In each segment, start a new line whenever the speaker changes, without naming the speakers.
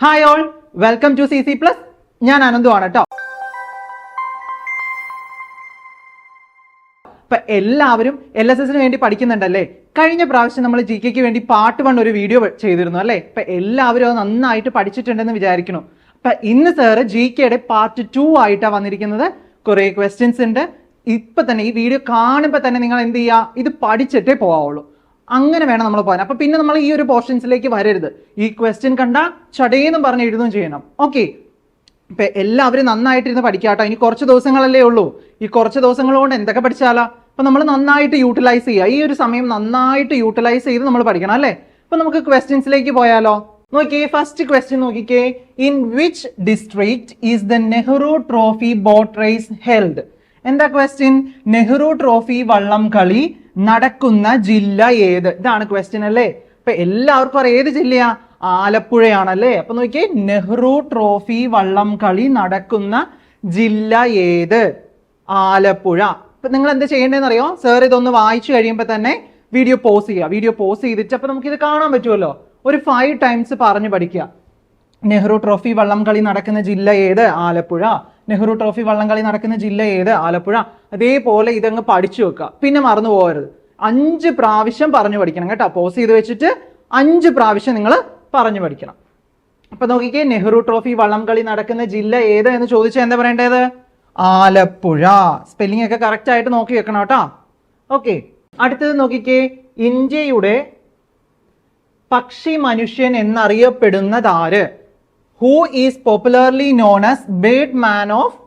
Hi all welcome to C C plus ഞാൻ അനന്തു ആണ് കേട്ടോ ഇപ്പൊ എല്ലാവരും എൽ എസ് എസിന് വേണ്ടി പഠിക്കുന്നുണ്ടല്ലേ? കഴിഞ്ഞ പ്രാവശ്യം നമ്മൾ ജി കെക്ക് വേണ്ടി പാർട്ട് വൺ ഒരു വീഡിയോ ചെയ്തിരുന്നു അല്ലേ? ഇപ്പൊ എല്ലാവരും അത് നന്നായിട്ട് പഠിച്ചിട്ടുണ്ടെന്ന് വിചാരിക്കുന്നു. അപ്പൊ ഇന്ന് സാറ് ജി കെയുടെ പാർട്ട് ടു ആയിട്ടാണ് വന്നിരിക്കുന്നത്. കുറെ ക്വസ്റ്റ്യൻസ് ഉണ്ട്. ഇപ്പൊ തന്നെ ഈ വീഡിയോ കാണുമ്പോൾ തന്നെ നിങ്ങൾ എന്ത് ചെയ്യുക ഇത് പഠിച്ചിട്ടേ പോവാവുള്ളൂ. അങ്ങനെ വേണം നമ്മൾ പോകാൻ. അപ്പൊ പിന്നെ നമ്മൾ ഈ ഒരു പോർഷൻസിലേക്ക് വരരുത്. ഈ ക്വസ്റ്റ്യൻ കണ്ട ചടയെന്നും പറഞ്ഞ് എഴുതുകയും ചെയ്യണം. ഓക്കെ ഇപ്പൊ എല്ലാവരും നന്നായിട്ടിരുന്ന് പഠിക്കാട്ടോ. ഇനി കുറച്ച് ദിവസങ്ങളല്ലേ ഉള്ളൂ. ഈ കുറച്ച് ദിവസങ്ങൾ കൊണ്ട് എന്തൊക്കെ പഠിച്ചാലാ? അപ്പൊ നമ്മൾ നന്നായിട്ട് യൂട്ടിലൈസ് ചെയ്യുക. ഈ ഒരു സമയം നന്നായിട്ട് യൂട്ടിലൈസ് ചെയ്ത് നമ്മൾ പഠിക്കണം അല്ലേ? അപ്പൊ നമുക്ക് ക്വസ്റ്റ്യൻസിലേക്ക് പോയാലോ? നോക്കിയേ ഫസ്റ്റ് ക്വസ്റ്റ്യൻ നോക്കിക്കേ. In which district is the Nehru trophy boat race held എന്താ ക്വസ്റ്റ്യൻ നെഹ്റു ട്രോഫി വള്ളം കളി നടക്കുന്ന ജില്ല ഏത്? ഇതാണ് ക്വസ്റ്റ്യൻ അല്ലേ? അപ്പൊ എല്ലാവർക്കും അറിയാം. ഏത് ജില്ലയാ? ആലപ്പുഴയാണല്ലേ? അപ്പൊ നോക്കിയേ നെഹ്റു ട്രോഫി വള്ളം കളി നടക്കുന്ന ജില്ല ഏത്? ആലപ്പുഴ. അപ്പൊ നിങ്ങൾ എന്താ ചെയ്യേണ്ടതെന്ന് അറിയോ സർ ഇതൊന്ന് വായിച്ചു കഴിയുമ്പോൾ തന്നെ വീഡിയോ പോസ് ചെയ്യുക. വീഡിയോ പോസ് ചെയ്തിട്ട് അപ്പൊ ഇത് കാണാൻ പറ്റുമല്ലോ. ഒരു ഫൈവ് ടൈംസ് പറഞ്ഞു പഠിക്കുക. നെഹ്റു ട്രോഫി വള്ളം കളി നടക്കുന്ന ജില്ല ഏത്? ആലപ്പുഴ. നെഹ്റു ട്രോഫി വള്ളംകളി നടക്കുന്ന ജില്ല ഏത്? ആലപ്പുഴ. അതേപോലെ ഇതങ്ങ് പഠിച്ചു വെക്കുക. പിന്നെ മറന്നു പോകരുത്. അഞ്ച് പ്രാവശ്യം പറഞ്ഞു പഠിക്കണം കേട്ടോ. പോസ് ചെയ്ത് വെച്ചിട്ട് അഞ്ച് പ്രാവശ്യം നിങ്ങൾ പറഞ്ഞു പഠിക്കണം. അപ്പൊ നോക്കിക്കേ നെഹ്റു ട്രോഫി വള്ളംകളി നടക്കുന്ന ജില്ല ഏത് എന്ന് ചോദിച്ചാൽ എന്താ പറയേണ്ടത്? ആലപ്പുഴ. സ്പെല്ലിംഗ് ഒക്കെ കറക്റ്റ് ആയിട്ട് നോക്കി വെക്കണം കേട്ടോ. ഓക്കെ അടുത്തത് നോക്കിക്കേ ഇന്ത്യയുടെ പക്ഷി മനുഷ്യൻ എന്നറിയപ്പെടുന്നതാര് who is popularly known as bird man of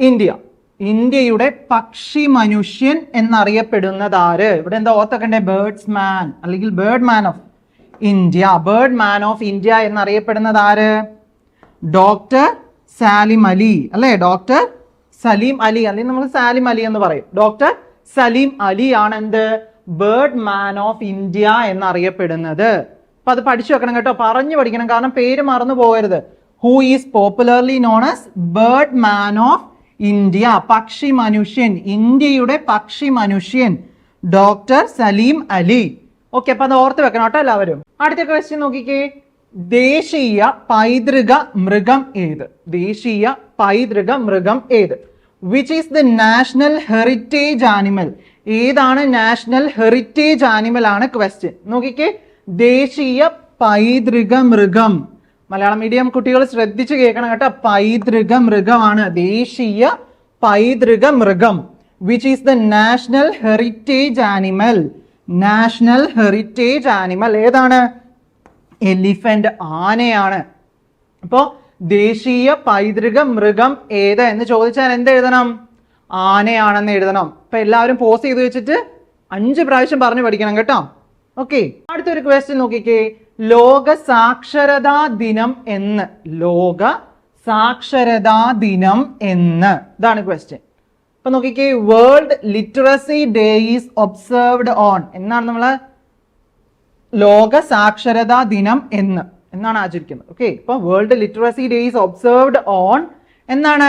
India ഇന്ത്യയുടെ പക്ഷി മനുഷ്യൻ എന്നറിയപ്പെടുന്നത് ആര്? ഇവിടെ എന്താ ഓർത്തക്കണ്ടേ? ബേർഡ്സ് മാൻ അല്ലെങ്കിൽ bird man of India bird man of India എന്നറിയപ്പെടുന്നത് ആര്? ഡോക്ടർ സാലിം അലി അല്ലേ? ഡോക്ടർ സലീം അലി അല്ലെങ്കിൽ നമ്മൾ സാലിം അലി എന്ന് പറയും. ഡോക്ടർ സലീം അലി ആണ് എന്ത്? ബേർഡ് മാൻ ഓഫ് ഇന്ത്യ എന്നറിയപ്പെടുന്നത്. അപ്പൊ അത് പഠിച്ചു വെക്കണം കേട്ടോ. പറഞ്ഞു പഠിക്കണം. കാരണം പേര് മറന്നു പോകരുത്. Who is popularly known as bird man of India പക്ഷി മനുഷ്യൻ. ഇന്ത്യയുടെ പക്ഷി മനുഷ്യൻ. ഡോക്ടർ സലീം അലി ഓക്കെ അപ്പൊ അത് ഓർത്ത് വെക്കണം കേട്ടോ എല്ലാവരും. അടുത്ത ക്വസ്റ്റ്യൻ നോക്കിക്കേ. ദേശീയ പൈതൃക മൃഗം ഏത്? ദേശീയ പൈതൃക മൃഗം ഏത്? Which is the national heritage animal ഏതാണ് നാഷണൽ ഹെറിറ്റേജ് ആനിമൽ ആണ് ക്വസ്റ്റ്യൻ നോക്കിക്കേ. ദേശീയ പൈതൃക മൃഗം മലയാളം മീഡിയം കുട്ടികൾ ശ്രദ്ധിച്ച് കേൾക്കണം കേട്ടോ. പൈതൃക മൃഗമാണ് ദേശീയ പൈതൃക മൃഗം which is the national heritage animal national heritage animal ഏതാണ്? എലിഫന്റ് ആനയാണ്. അപ്പോ ദേശീയ പൈതൃക മൃഗം ഏത്? എന്ന് ചോദിച്ചാൽ എന്ത് എഴുതണം? ആനയാണെന്ന് എഴുതണം. അപ്പൊ എല്ലാവരും പോസ് ചെയ്ത് വെച്ചിട്ട് അഞ്ച് പ്രാവശ്യം പറഞ്ഞു പഠിക്കണം കേട്ടോ. ഓക്കെ അടുത്തൊരു ക്വസ്റ്റ്യൻ നോക്കിക്കേ. ലോക സാക്ഷരതാ ദിനം എന്ന്. ലോക സാക്ഷരതാ ദിനം എന്ന്. ഇതാണ് ക്വസ്റ്റ്യൻ അപ്പൊ നോക്കിക്കേ world literacy day is observed on എന്നാണ് നമ്മൾ ലോക സാക്ഷരതാ ദിനം എന്ന്. എന്നാണ് ആചരിക്കുന്നത്. ഓക്കെ ഇപ്പൊ world literacy day is observed on എന്നാണ്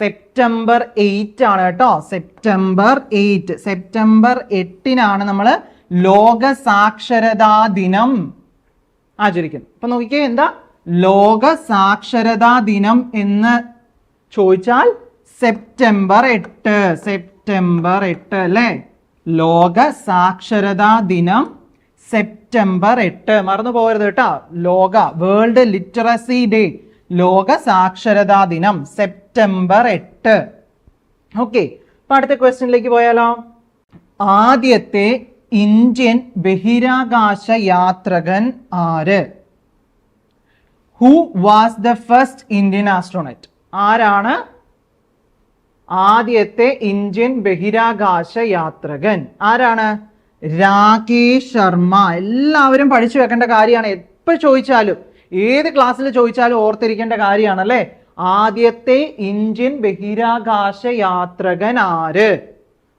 സെപ്റ്റംബർ എയ്റ്റ് ആണ് കേട്ടോ. സെപ്റ്റംബർ എയ്റ്റ് സെപ്റ്റംബർ എട്ടിനാണ് നമ്മൾ ലോക സാക്ഷരതാ ദിനം ആചരിക്കുന്നു. അപ്പൊ നോക്കിക്കേ എന്താ? ലോക സാക്ഷരതാ ദിനം എന്ന് ചോദിച്ചാൽ സെപ്റ്റംബർ എട്ട് സെപ്റ്റംബർ എട്ട് അല്ലേ? ലോക സാക്ഷരതാ ദിനം സെപ്റ്റംബർ എട്ട്. മറന്നു പോകരുത് കേട്ടോ. ലോക വേൾഡ് ലിറ്ററസി ഡേ. ലോക സാക്ഷരതാ ദിനം സെപ്റ്റംബർ എട്ട്. ഓക്കെ. അപ്പൊ അടുത്ത ക്വസ്റ്റ്യനിലേക്ക് പോയാലോ? ആദ്യത്തെ ഇന്ത്യൻ ബഹിരാകാശ യാത്രകൻ ആര്? Who was the first Indian astronaut ആരാണ്? ആദ്യത്തെ ഇന്ത്യൻ ബഹിരാകാശ യാത്രകൻ. ആരാണ്? രാകേഷ് ശർമ്മ. എല്ലാവരും പഠിച്ചു വെക്കേണ്ട കാര്യമാണ്. എപ്പോൾ ചോദിച്ചാലും ഏത് ക്ലാസ്സിൽ ചോദിച്ചാലും ഓർത്തിരിക്കേണ്ട കാര്യമാണ് അല്ലെ ആദ്യത്തെ ഇന്ത്യൻ ബഹിരാകാശ യാത്രകൻ ആര്?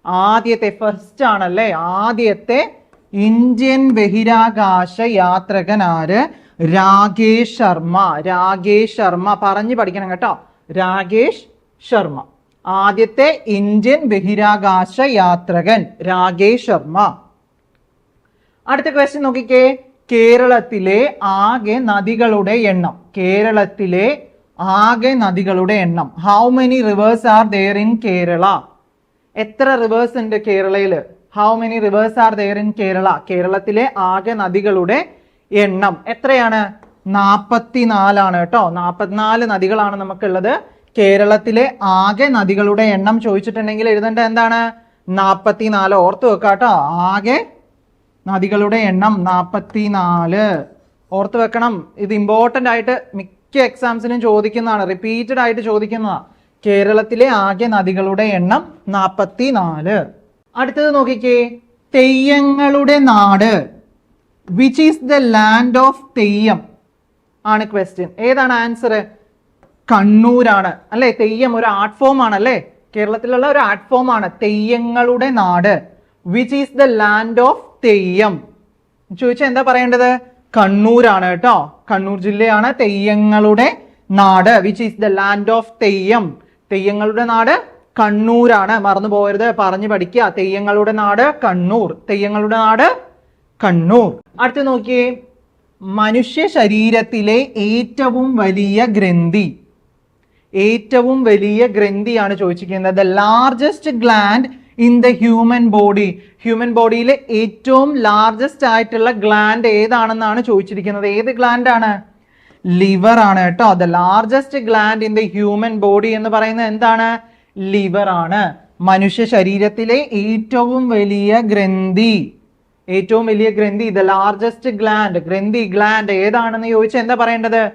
ആദ്യത്തെ ഫസ്റ്റ് ആണല്ലേ? ആദ്യത്തെ ഇന്ത്യൻ ബഹിരാകാശ യാത്രകൻ ആര്? രാകേഷ് ശർമ്മ. രാകേഷ് ശർമ്മ പറഞ്ഞു പഠിക്കണം കേട്ടോ. രാകേഷ് ശർമ്മ. ആദ്യത്തെ ഇന്ത്യൻ ബഹിരാകാശ യാത്രകൻ രാകേഷ് ശർമ്മ. അടുത്ത ക്വസ്റ്റ്യൻ നോക്കിക്കേ. കേരളത്തിലെ ആകെ നദികളുടെ എണ്ണം. കേരളത്തിലെ ആകെ നദികളുടെ എണ്ണം. How many rivers are there in Kerala എത്ര റിവേഴ്സ് ഉണ്ട് കേരളയിൽ? How many rivers are there in Kerala കേരളത്തിലെ ആകെ നദികളുടെ എണ്ണം എത്രയാണ്? നാൽപ്പത്തിനാലാണ് കേട്ടോ. നാപ്പത്തിനാല് നദികളാണ് നമുക്കുള്ളത്. കേരളത്തിലെ ആകെ നദികളുടെ എണ്ണം ചോദിച്ചിട്ടുണ്ടെങ്കിൽ എഴുതേണ്ട എന്താണ്? നാൽപ്പത്തിനാല് ഓർത്തു വെക്കാം കേട്ടോ. ആകെ നദികളുടെ എണ്ണം നാൽപ്പത്തിനാല് ഓർത്തു വെക്കണം. ഇത് ഇമ്പോർട്ടന്റ് ആയിട്ട് മിക്ക എക്സാംസിനും ചോദിക്കുന്നതാണ്. റിപ്പീറ്റഡ് ആയിട്ട് ചോദിക്കുന്നതാണ് കേരളത്തിലെ ആകെ നദികളുടെ എണ്ണം നാപ്പത്തിനാല്. അടുത്തത് നോക്കിക്കേ. തെയ്യങ്ങളുടെ നാട് which is the land of theyyam? ആണ് ക്വസ്റ്റ്യൻ ഏതാണ് ആൻസർ കണ്ണൂരാണ്. അല്ലേ? തെയ്യം ഒരു ആർട്ട് ഫോം ആണ് അല്ലേ കേരളത്തിലുള്ള ഒരു ആർട്ട് ഫോം ആണ്. തെയ്യങ്ങളുടെ നാട് which is the land of theyyam? ചോദിച്ചാൽ എന്താ പറയേണ്ടത്? കണ്ണൂരാണ് കേട്ടോ. കണ്ണൂർ ജില്ലയാണ് തെയ്യങ്ങളുടെ നാട് which is the land of theyyam. തെയ്യങ്ങളുടെ നാട് കണ്ണൂരാണ്. മറന്നു പോകരുത്. പറഞ്ഞു പഠിക്കുക. തെയ്യങ്ങളുടെ നാട് കണ്ണൂർ. തെയ്യങ്ങളുടെ നാട് കണ്ണൂർ. അടുത്ത് നോക്കിയേ. മനുഷ്യ ശരീരത്തിലെ ഏറ്റവും വലിയ ഗ്രന്ഥി. ഏറ്റവും വലിയ ഗ്രന്ഥിയാണ് ചോദിച്ചിരിക്കുന്നത്. The largest gland in the human body human ബോഡിയിലെ ഏറ്റവും ലാർജസ്റ്റ് ആയിട്ടുള്ള ഗ്ലാൻഡ് ഏതാണെന്നാണ് ചോദിച്ചിരിക്കുന്നത്. ഏത് ഗ്ലാൻഡാണ് ആണ്? ലിവർ ആണ് കേട്ടോ. The largest gland in the human body എന്ന് പറയുന്നത് എന്താണ്? ലിവർ ആണ്. മനുഷ്യ ശരീരത്തിലെ ഏറ്റവും വലിയ ഗ്രന്ഥി. ഏറ്റവും വലിയ ഗ്രന്ഥി ദ ലാർജസ്റ്റ് ഗ്ലാൻഡ് ഗ്രന്ഥി ഗ്ലാൻഡ് ഏതാണെന്ന് ചോദിച്ചാൽ എന്താ പറയേണ്ടത്?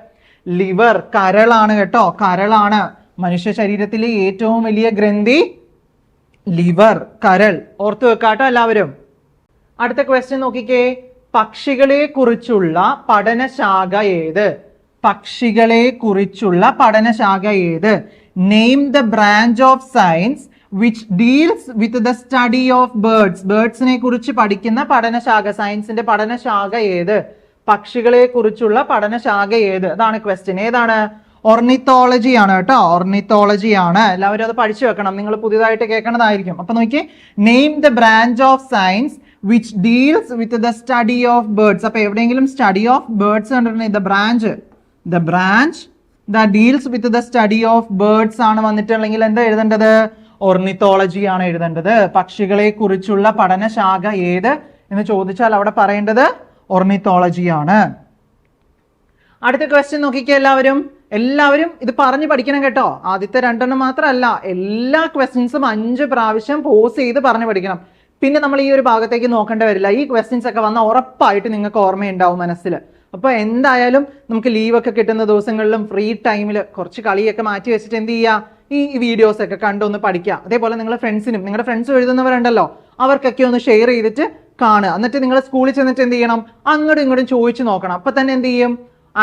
ലിവർ കരളാണ് കേട്ടോ. കരളാണ്. മനുഷ്യ ശരീരത്തിലെ ഏറ്റവും വലിയ ഗ്രന്ഥി ലിവർ കരൾ. ഓർത്തു വെക്കാട്ടോ എല്ലാവരും. അടുത്ത ക്വസ്റ്റ്യൻ നോക്കിക്കേ. പക്ഷികളെ കുറിച്ചുള്ള പഠനശാഖ ഏത്? പക്ഷികളെ കുറിച്ചുള്ള പഠനശാഖ ഏത്? Name the branch of science which deals with the study of birds ബേർഡ്സിനെ കുറിച്ച് പഠിക്കുന്ന പഠനശാഖ സയൻസിന്റെ പഠനശാഖ ഏത്? പക്ഷികളെ കുറിച്ചുള്ള പഠനശാഖ ഏത്? അതാണ് ക്വസ്റ്റ്യൻ ഏതാണ്? ഓർണിത്തോളജി ആണ് കേട്ടോ. ഓർണിത്തോളജി ആണ്. എല്ലാവരും അത് പഠിച്ചു വെക്കണം. നിങ്ങൾ പുതിയതായിട്ട് കേൾക്കണതായിരിക്കും. അപ്പൊ നോക്കി name the branch of science which deals with the study of birds അപ്പൊ എവിടെയെങ്കിലും സ്റ്റഡി ഓഫ് ബേർഡ്സ് കണ്ടിട്ടുണ്ടെങ്കിൽ the branch the branch the deals with the study of birds ആണ് വന്നിട്ടുള്ളെങ്കിൽ എന്താ എഴുതേണ്ടത്? ഒർണിത്തോളജി ആണ് എഴുതേണ്ടത്. പക്ഷികളെ കുറിച്ചുള്ള പഠനശാഖ ഏത്? എന്ന് ചോദിച്ചാൽ അവിടെ പറയേണ്ടത് ഒർണിത്തോളജി ആണ്. അടുത്ത ക്വസ്റ്റ്യൻ നോക്കിക്കേ എല്ലാവരും. എല്ലാവരും ഇത് പറഞ്ഞു പഠിക്കണം കേട്ടോ. ആദ്യത്തെ രണ്ടെണ്ണം മാത്രമല്ല എല്ലാ ക്വസ്റ്റ്യൻസും അഞ്ച് പ്രാവശ്യം പോസ് ചെയ്ത് പറഞ്ഞു പഠിക്കണം. പിന്നെ നമ്മൾ ഈ ഒരു ഭാഗത്തേക്ക് നോക്കേണ്ടി വരില്ല. ഈ ക്വസ്റ്റ്യൻസ് ഒക്കെ വന്നാൽ ഉറപ്പായിട്ട് നിങ്ങൾക്ക് ഓർമ്മയുണ്ടാവും മനസ്സിൽ. അപ്പൊ എന്തായാലും നമുക്ക് ലീവൊക്കെ കിട്ടുന്ന ദിവസങ്ങളിലും ഫ്രീ ടൈമിൽ കുറച്ച് കളിയൊക്കെ മാറ്റി വെച്ചിട്ട് എന്ത് ചെയ്യുക ഈ വീഡിയോസൊക്കെ കണ്ടൊന്ന് പഠിക്കുക അതേപോലെ നിങ്ങളുടെ ഫ്രണ്ട്സിനും നിങ്ങളുടെ ഫ്രണ്ട്സ് എഴുതുന്നവരുണ്ടല്ലോ അവർക്കൊക്കെ ഒന്ന് ഷെയർ ചെയ്തിട്ട് കാണുക. എന്നിട്ട് നിങ്ങൾ സ്കൂളിൽ ചെന്നിട്ട് എന്ത് ചെയ്യണം? അങ്ങോട്ടും ഇങ്ങോട്ടും ചോദിച്ചു നോക്കണം. അപ്പം തന്നെ എന്ത് ചെയ്യും?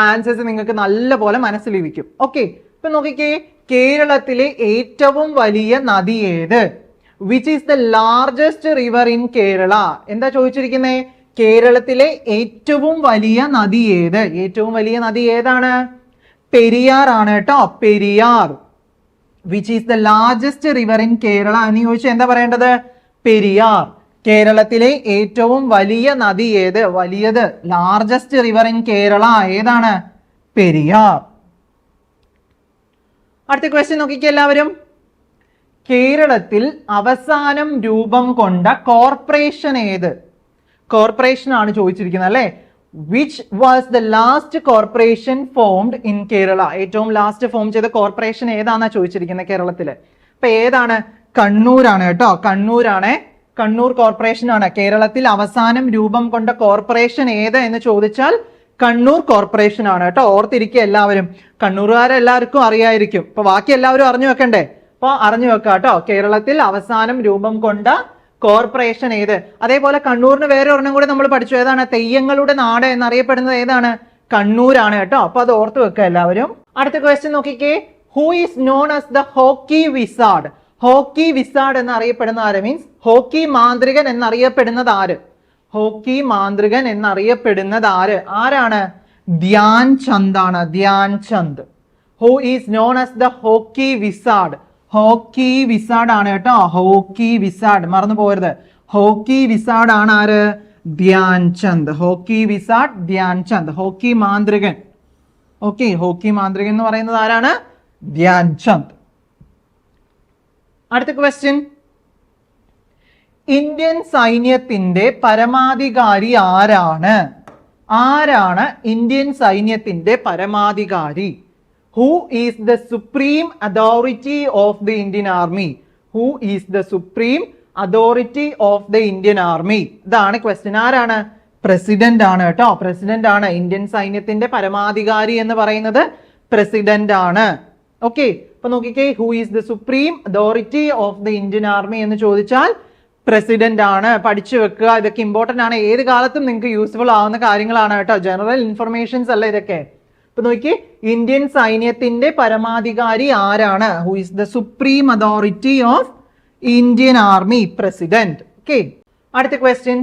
ആൻസേഴ്സ് നിങ്ങൾക്ക് നല്ല പോലെ മനസ്സിലിരിക്കും ഓക്കെ ഇപ്പം നോക്കിക്കേ കേരളത്തിലെ ഏറ്റവും വലിയ നദി ഏത്? Which is the largest river in Kerala എന്താ ചോദിച്ചിരിക്കുന്നേ? കേരളത്തിലെ ഏറ്റവും വലിയ നദി ഏത്? ഏറ്റവും വലിയ നദി ഏതാണ്? പെരിയാർ ആണ് കേട്ടോ. Periyar. Which is the largest river in Kerala എന്ന് ചോദിച്ചാൽ എന്താ പറയേണ്ടത്? പെരിയാർ. കേരളത്തിലെ ഏറ്റവും വലിയ നദി ഏത്? വലിയത് ലാർജസ്റ്റ് റിവർ ഇൻ കേരള ഏതാണ്? പെരിയാർ. അടുത്ത ക്വസ്റ്റ്യൻ നോക്കിക്കേ എല്ലാവരും. കേരളത്തിൽ അവസാനം രൂപം കൊണ്ട കോർപ്പറേഷൻ ഏത്? കോർപ്പറേഷൻ ആണ് ചോദിച്ചിരിക്കുന്നത് അല്ലെ? Which was the last corporation formed in Kerala ഏറ്റവും ലാസ്റ്റ് ഫോം ചെയ്ത കോർപ്പറേഷൻ ഏതാണെന്നാണ് ചോദിച്ചിരിക്കുന്നത് കേരളത്തിൽ അപ്പൊ ഏതാണ്? കണ്ണൂരാണ് കേട്ടോ. കണ്ണൂരാണ്. കണ്ണൂർ കോർപ്പറേഷൻ ആണ്. കേരളത്തിൽ അവസാനം രൂപം കൊണ്ട കോർപ്പറേഷൻ ഏത് എന്ന് ചോദിച്ചാൽ കണ്ണൂർ കോർപ്പറേഷൻ ആണ് കേട്ടോ. ഓർത്തിരിക്കുക എല്ലാവരും. കണ്ണൂരുകാരെല്ലാവർക്കും അറിയായിരിക്കും. ഇപ്പൊ ബാക്കി എല്ലാവരും അറിഞ്ഞു വെക്കണ്ടേ? അപ്പൊ അറിഞ്ഞു വെക്കാം കേട്ടോ കേരളത്തിൽ അവസാനം രൂപം കൊണ്ട കോർപ്പറേഷൻ ഏത്? അതേപോലെ കണ്ണൂരിന് വേറെ ഒരെണ്ണം കൂടി നമ്മൾ പഠിച്ചു. ഏതാണ്? തെയ്യങ്ങളുടെ നാട് എന്നറിയപ്പെടുന്നത് ഏതാണ്? കണ്ണൂരാണ് കേട്ടോ. അപ്പൊ അത് ഓർത്ത് വെക്കുക എല്ലാവരും. അടുത്ത ക്വസ്റ്റ്യൻ നോക്കിക്കേ. Who is known as the hockey wizard hockey wizard എന്നറിയപ്പെടുന്ന ആര്? മീൻസ് ഹോക്കി മാന്ത്രികൻ എന്നറിയപ്പെടുന്നത് ആര്? ഹോക്കി മാന്ത്രികൻ എന്നറിയപ്പെടുന്നത് ആര്? ആരാണ്? ധ്യാൻ ചന്ദ് ആണ് Dhyan Chand who is known as the hockey wizard hockey wizard ആണ് കേട്ടോ. Hockey wizard. മറന്നു പോകരുത്. ഹോക്കി വിസാഡ് ആണ് ആര്? Dhyan Chand. Hockey wizard Dhyan Chand. Hockey മാന്ത്രികൻ. Okay hockey മാന്ത്രികൻ എന്ന് പറയുന്നത് ആരാണ്? ധ്യാൻ ചന്ദ്. അടുത്ത ക്വസ്റ്റ്യൻ ഇന്ത്യൻ സൈന്യത്തിന്റെ പരമാധികാരി ആരാണ്? ആരാണ് ഇന്ത്യൻ സൈന്യത്തിന്റെ പരമാധികാരി? Who is the supreme authority of the Indian army who is the supreme authority of the Indian army ഇതാണ് ക്വസ്റ്റ്യൻ ആരാണ്? പ്രസിഡന്റ് ആണ് കേട്ടോ. പ്രസിഡന്റ് ആണ്. ഇന്ത്യൻ സൈന്യത്തിന്റെ പരമാധികാരി എന്ന് പറയുന്നത് പ്രസിഡന്റ് ആണ്. ഓക്കെ അപ്പൊ നോക്കിക്കേ. Who is the supreme authority of the Indian army എന്ന് ചോദിച്ചാൽ പ്രസിഡന്റ് ആണ്. പഠിച്ചു വെക്കുക. ഇതൊക്കെ ഇമ്പോർട്ടന്റ് ആണ്. ഏത് കാലത്തും നിങ്ങൾക്ക് യൂസ്ഫുൾ ആവുന്ന കാര്യങ്ങളാണ് കേട്ടോ. ജനറൽ ഇൻഫർമേഷൻസ് അല്ല ഇതൊക്കെ? ഇപ്പൊ നോക്കി ഇന്ത്യൻ സൈന്യത്തിന്റെ പരമാധികാരി ആരാണ്? Who is the supreme authority of Indian army president okay അടുത്ത question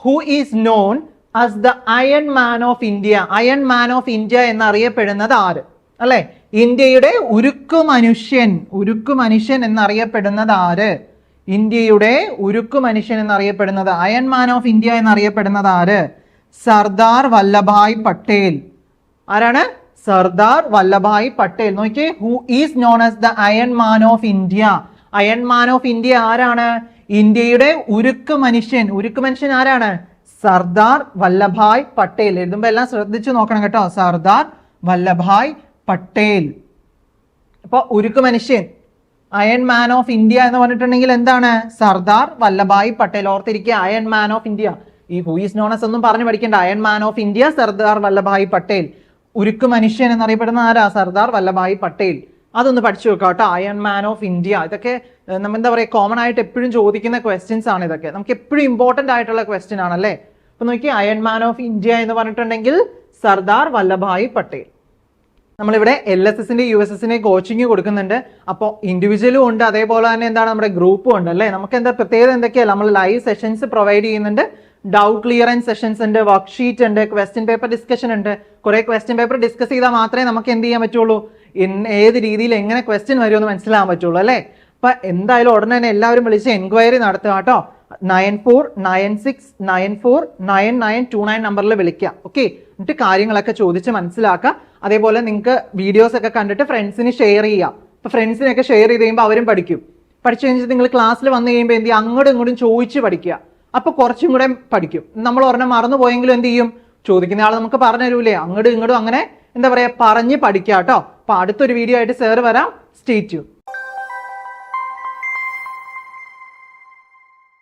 who is known as the iron man of India iron man of India എന്നറിയപ്പെടുന്നത് ആര്? അല്ലെ? ഇന്ത്യയുടെ ഉരുക്കു മനുഷ്യൻ ഉരുക്കു മനുഷ്യൻ എന്നറിയപ്പെടുന്നത് ആര്? ഇന്ത്യയുടെ ഉരുക്കു മനുഷ്യൻ എന്നറിയപ്പെടുന്നത് അയൺ മാൻ ഓഫ് ഇന്ത്യ എന്നറിയപ്പെടുന്നത് ആര്? സർദാർ വല്ലഭായ് പട്ടേൽ. ആരാണ്? സർദാർ വല്ലഭായ് പട്ടേൽ. നോക്കിയേ who is known as the iron man of India iron man of India ആരാണ്? ഇന്ത്യയുടെ ഉരുക്ക് മനുഷ്യൻ. ഉരുക്ക് മനുഷ്യൻ ആരാണ്? സർദാർ വല്ലഭായ് പട്ടേൽ. എഴുതുമ്പോ എല്ലാം ശ്രദ്ധിച്ചു നോക്കണം കേട്ടോ. സർദാർ വല്ലഭായ് പട്ടേൽ. അപ്പൊ ഉരുക്ക് മനുഷ്യൻ. അയൺ മാൻ ഓഫ് ഇന്ത്യ എന്ന് പറഞ്ഞിട്ടുണ്ടെങ്കിൽ എന്താണ്? സർദാർ വല്ലഭായ് പട്ടേൽ. ഓർത്തിരിക്കുക അയൺ മാൻ ഓഫ് ഇന്ത്യ ഈ ഹൂയിസ് നോണസ് ഒന്നും പറഞ്ഞു പഠിക്കേണ്ട. Iron man of India Sardar Vallabhbhai Patel. ഉരുക്ക് മനുഷ്യൻ എന്നറിയപ്പെടുന്ന ആരാ? സർദാർ വല്ലഭായ് പട്ടേൽ. അതൊന്ന് പഠിച്ചു വെക്കാം കേട്ടോ. അയൺ മാൻ ഓഫ് ഇന്ത്യ ഇതൊക്കെ നമ്മൾ നമ്മ എന്താ പറയുക കോമൺ ആയിട്ട് എപ്പോഴും ചോദിക്കുന്ന ക്വസ്റ്റ്യൻസ് ആണ് ഇതൊക്കെ. നമുക്ക് എപ്പോഴും ഇമ്പോർട്ടന്റ് ആയിട്ടുള്ള ക്വസ്റ്റ്യൻ ആണല്ലേ? അപ്പൊ നോക്കി അയൺ മാൻ ഓഫ് ഇന്ത്യ എന്ന് പറഞ്ഞിട്ടുണ്ടെങ്കിൽ സർദാർ വല്ലഭായ് പട്ടേൽ. നമ്മളിവിടെ എൽ എസ് എസിന്റെ യു എസ് എസിന്റെ കോച്ചിങ് കൊടുക്കുന്നുണ്ട്. അപ്പോൾ ഇൻഡിവിജ്വലും ഉണ്ട്. അതേപോലെ തന്നെ എന്താണ് നമ്മുടെ ഗ്രൂപ്പും ഉണ്ട് അല്ലേ? നമുക്ക് എന്താ പ്രത്യേകത എന്തൊക്കെയാണ് നമ്മൾ ലൈവ് സെഷൻസ് പ്രൊവൈഡ് ചെയ്യുന്നുണ്ട്. ഡൗട്ട് ക്ലിയറൻസ് സെഷൻസ് ഉണ്ട് വർക്ക്ഷീറ്റ് ഉണ്ട് ക്വസ്റ്റ്യൻ പേപ്പർ ഡിസ്കഷൻ ഉണ്ട്. കുറെ ക്വസ്റ്റ്യൻ പേപ്പർ ഡിസ്കസ് ചെയ്താൽ മാത്രമേ നമുക്ക് എന്ത് ചെയ്യാൻ പറ്റുള്ളൂ? ഏത് രീതിയിൽ എങ്ങനെ ക്വസ്റ്റ്യൻ വരുമെന്ന് മനസ്സിലാകാൻ പറ്റുള്ളൂ അല്ലേ? അപ്പൊ എന്തായാലും ഉടനെ തന്നെ എല്ലാവരും വിളിച്ച് എൻക്വയറി നടത്തുക കേട്ടോ. Nine four nine six nine four nine nine two nine നമ്പറിൽ വിളിക്കുക ഓക്കെ എന്നിട്ട് കാര്യങ്ങളൊക്കെ ചോദിച്ച് മനസ്സിലാക്കുക. അതേപോലെ നിങ്ങൾക്ക് വീഡിയോസ് ഒക്കെ കണ്ടിട്ട് ഫ്രണ്ട്സിന് ഷെയർ ചെയ്യാം അപ്പൊ ഫ്രണ്ട്സിനൊക്കെ ഷെയർ ചെയ്ത് കഴിയുമ്പോൾ അവരും പഠിക്കും. പഠിച്ചു കഴിഞ്ഞിട്ട് നിങ്ങൾ ക്ലാസ്സിൽ വന്നു കഴിയുമ്പോൾ എന്ത് ചെയ്യുക? അങ്ങോട്ടും ഇങ്ങോട്ടും ചോദിച്ച് പഠിക്കുക. അപ്പൊ കുറച്ചും കൂടെ പഠിക്കും. നമ്മൾ ഒരെണ്ണം മറന്നു പോയെങ്കിലും എന്ത് ചെയ്യും? ചോദിക്കുന്ന ആൾ നമുക്ക് പറഞ്ഞു തരൂലേ. അങ്ങോട്ടും ഇങ്ങോട്ടും അങ്ങനെ എന്താ പറയാ പറഞ്ഞ് പഠിക്കാം കേട്ടോ അപ്പൊ അടുത്തൊരു വീഡിയോ ആയിട്ട് സാറ് വരാം. സ്റ്റേറ്റ്